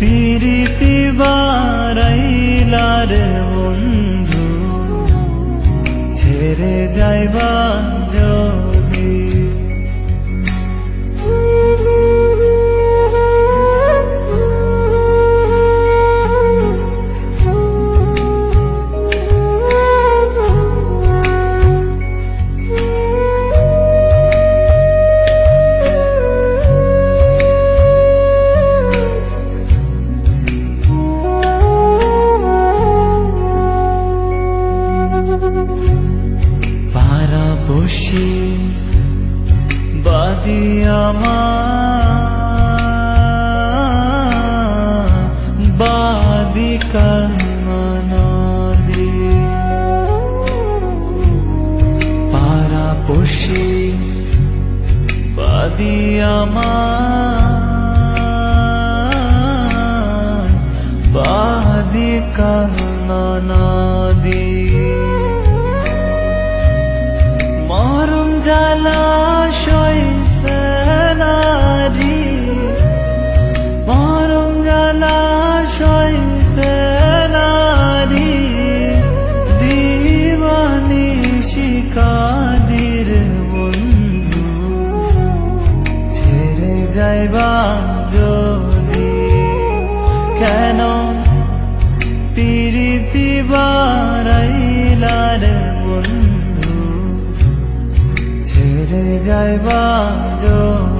পিরিতি বারাইলার বন্ধু ছেড়ে যাইবা যদি। আমার বাদি কানদি মরম জলাশয় যদি কেন পিরিতি বারাইলার বন্ধু ছেড়ে যাইবা যদি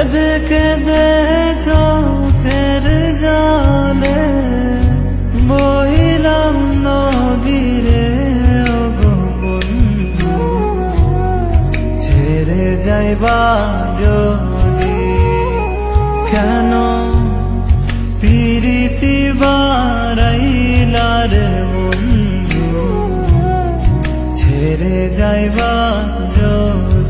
কেঁদে কেঁদে চোখের জলে বহিলাম নদীরে বন্ধু ছেড়ে যাইবা যদি কেন পিরিতি বারাইলার বন্ধু ছেড়ে যাইবা যদি